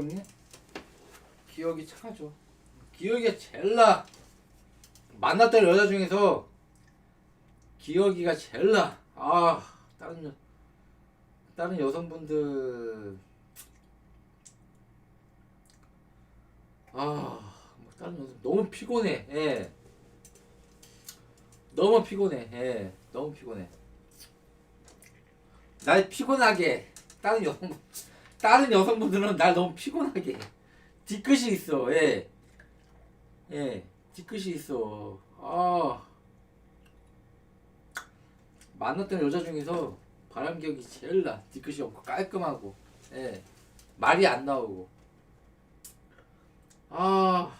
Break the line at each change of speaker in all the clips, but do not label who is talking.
형님 기억이 착하죠. 기억이 제일 나. 만났던 여자 중에서 기억이가 제일 나. 아 다른 여 다른 여성분들 아뭐 다른 여성 너무 피곤해. 예. 너무 피곤해. 예. 너무 피곤해. 날 피곤하게 다른 여성 다른 여성분들은 날 너무 피곤하게 해. 뒤끝이 있어. 예. 예. 뒤끝이 있어. 아. 만났던 여자 중에서 바람기억이 제일 나. 뒤끝이 없고 깔끔하고. 예. 말이 안 나오고. 아,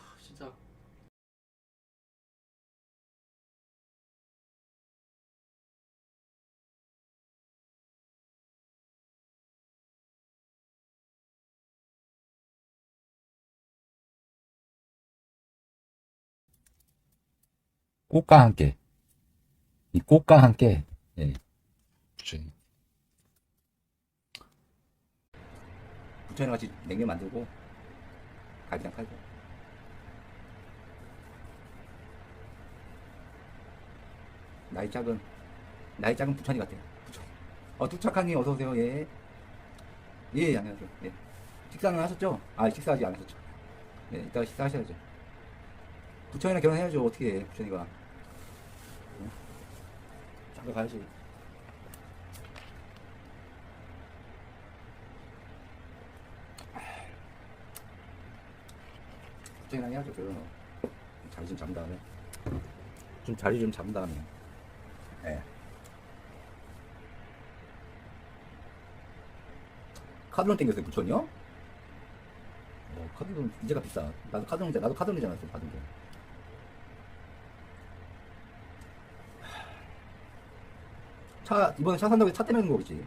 꽃과 함께 이 꽃과 함께 예. 부처님 같이 냉면 만들고 갈비랑 팔고 나이 작은 나이 작은 부처님 같아요 부처 어 뚝착한님 어서 오세요 예. 예 안녕하세요 예. 식사는 하셨죠? 아 식사 아직 안 하셨죠? 네 이따 식사 하셔야죠 부처님이랑 결혼해야죠 어떻게 해 부처님과 장가 가야지. 부처님이랑 해야죠 결혼은. 자리 좀 잡은 다음에. 좀 자리 좀 잡은 다음에. 예. 카드론 땡겼어요 부처님요? 어, 카드론 이제가 비싸. 나도 카드론 나도 카드론이잖아 좀 받은 게. 차 이번에 차 산다고 해서 차 때문에 거겠지.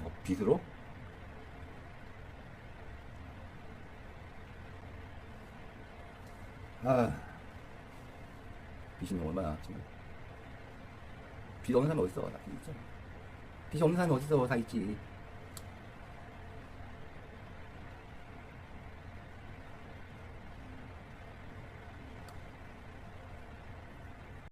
어, 빚으로? 아, 빚이 얼마야 지금? 빚 없는 사람이 어딨어? 나빚 있잖아. 빚이 없는 사람이 어딨어? 다 있지.